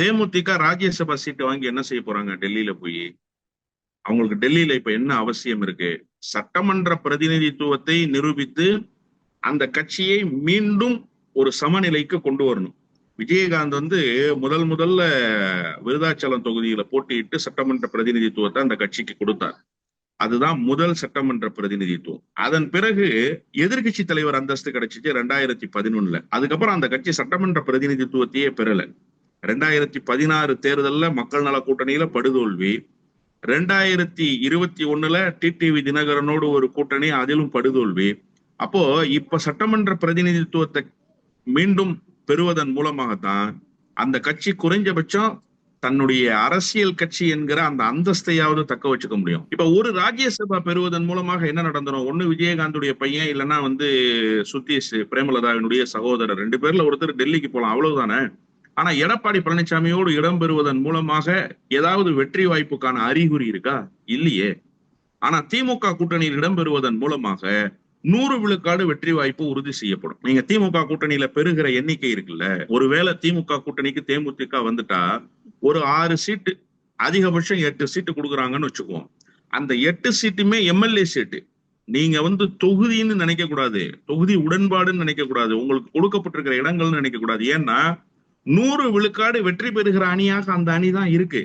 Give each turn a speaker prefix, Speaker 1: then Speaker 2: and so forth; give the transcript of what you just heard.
Speaker 1: தேமுதிக ராஜ்யசபா சீட்டு வாங்கி என்ன செய்ய போறாங்க? டெல்லியில போய். அவங்களுக்கு டெல்லியில இப்ப என்ன அவசியம் இருக்கு? சட்டமன்ற பிரதிநிதித்துவத்தை நிரூபித்து அந்த கட்சியை மீண்டும் ஒரு சமநிலைக்கு கொண்டு வரணும். விஜயகாந்த் வந்து முதல் முதல்ல விருதாச்சலம் தொகுதியில போட்டியிட்டு சட்டமன்ற பிரதிநிதித்துவத்தை அந்த கட்சிக்கு கொடுத்தார். அதுதான் முதல் சட்டமன்ற பிரதிநிதித்துவம். அதன் பிறகு எதிர்கட்சி தலைவர் அந்தஸ்து கிடைச்சிச்சு ரெண்டாயிரத்தி பதினொன்னுல. அதுக்கப்புறம் அந்த கட்சி சட்டமன்ற பிரதிநிதித்துவத்தையே பெறல. ரெண்டாயிரத்தி பதினாறு தேர்தல்ல மக்கள் நல கூட்டணியில படுதோல்வி. ரெண்டாயிரத்தி இருபத்தி ஒண்ணுல டிடிவி தினகரனோடு ஒரு கூட்டணி அதிலும் படுதோல்வி. அப்போ இப்ப சட்டமன்ற பிரதிநிதித்துவத்தை மீண்டும் பெறுவதன் மூலமாகத்தான் அந்த கட்சி குறைஞ்சபட்சம் தன்னுடைய அரசியல் கட்சி என்கிற அந்த அந்தஸ்தையாவது தக்க வச்சுக்க முடியும். இப்ப ஒரு ராஜ்யசபா பெறுவதன் மூலமாக என்ன நடந்துடும் ஒண்ணு விஜயகாந்துடைய பையன் இல்லைன்னா வந்து சுத்தீஷ் பிரேமலதாவினுடைய சகோதரர் ரெண்டு பேர்ல ஒருத்தர் டெல்லிக்கு போலாம் அவ்வளவுதானே? ஆனா எடப்பாடி பழனிசாமியோடு இடம் பெறுவதன் மூலமாக ஏதாவது வெற்றி வாய்ப்புக்கான அறிகுறி இருக்கா? இல்லையே. ஆனா திமுக கூட்டணியில் இடம்பெறுவதன் மூலமாக நூறு விழுக்காடு வெற்றி வாய்ப்பு உறுதி செய்யப்படும். நீங்க திமுக கூட்டணியில பெறுகிற எண்ணிக்கை இருக்குல்ல. ஒருவேளை திமுக கூட்டணிக்கு தேமுதிக வந்துட்டா ஒரு ஆறு சீட்டு அதிகபட்சம் எட்டு சீட்டு கொடுக்குறாங்கன்னு வச்சுக்குவோம். அந்த எட்டு சீட்டுமே எம்எல்ஏ சீட்டு. நீங்க வந்து தொகுதின்னு நினைக்க கூடாது தொகுதி உடன்பாடுன்னு நினைக்க கூடாது உங்களுக்கு கொடுக்கப்பட்டிருக்கிற இடங்கள்னு நினைக்க கூடாது ஏன்னா நூறு விழுக்காடு வெற்றி பெறுகிற அணியாக அந்த அணி தான் இருக்கு.